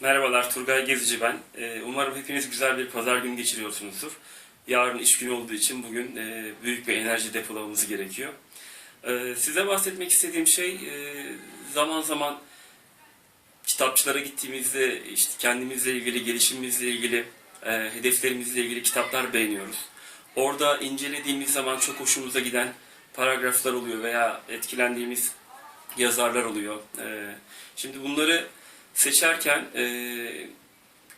Merhabalar, Turgay Gezici ben. Ee, Umarım hepiniz güzel bir pazar günü geçiriyorsunuzdur. Yarın iş günü olduğu için bugün e, büyük bir enerji depolamamız gerekiyor. Ee, Size bahsetmek istediğim şey e, zaman zaman kitapçılara gittiğimizde işte kendimizle ilgili, gelişimimizle ilgili, e, hedeflerimizle ilgili kitaplar beğeniyoruz. Orada incelediğimiz zaman çok hoşumuza giden paragraflar oluyor veya etkilendiğimiz yazarlar oluyor. E, Şimdi bunları seçerken e,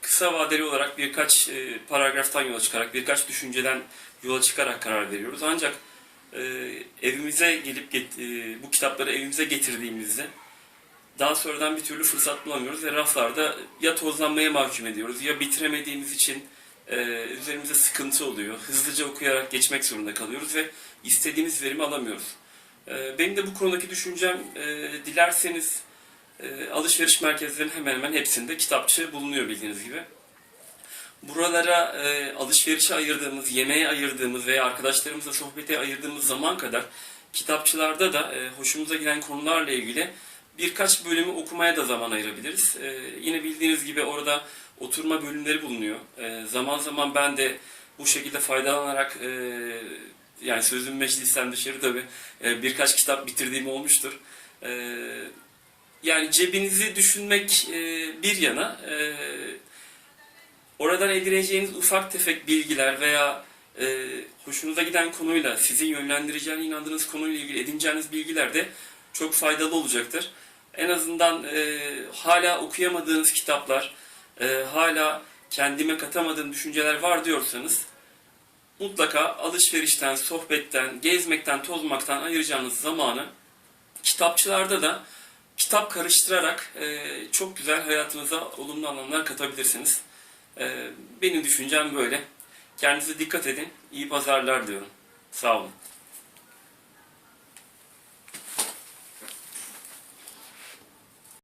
kısa vadeli olarak birkaç e, paragraftan yola çıkarak, birkaç düşünceden yola çıkarak karar veriyoruz. Ancak e, evimize gelip get- e, bu kitapları evimize getirdiğimizde daha sonradan bir türlü fırsat bulamıyoruz ve raflarda ya tozlanmaya mahkum ediyoruz ya bitiremediğimiz için e, üzerimize sıkıntı oluyor. Hızlıca okuyarak geçmek zorunda kalıyoruz ve istediğimiz verimi alamıyoruz. E, benim de bu konudaki düşüncem e, dilerseniz e, alışveriş merkezlerinin hemen hemen hepsinde kitapçı bulunuyor bildiğiniz gibi. Buralara e, alışverişe ayırdığımız, yemeğe ayırdığımız veya arkadaşlarımızla sohbete ayırdığımız zaman kadar kitapçılarda da e, hoşumuza giden konularla ilgili birkaç bölümü okumaya da zaman ayırabiliriz. E, yine bildiğiniz gibi orada oturma bölümleri bulunuyor. E, zaman zaman ben de bu şekilde faydalanarak e, yani sözüm meclisten dışarı tabii e, birkaç kitap bitirdiğim olmuştur. E, yani cebinizi düşünmek e, bir yana e, oradan edineceğiniz ufak tefek bilgiler veya e, hoşunuza giden konuyla sizi yönlendireceğine inandığınız konuyla ilgili edineceğiniz bilgiler de çok faydalı olacaktır. En azından e, hala okuyamadığınız kitaplar, e, hala kendime katamadığım düşünceler var diyorsanız mutlaka alışverişten, sohbetten, gezmekten, tozmaktan ayıracağınız zamanı kitapçılarda da kitap karıştırarak e, çok güzel hayatınıza olumlu anlamlar katabilirsiniz. E, benim düşüncem böyle. Kendinize dikkat edin. İyi pazarlar diyorum. Sağ olun.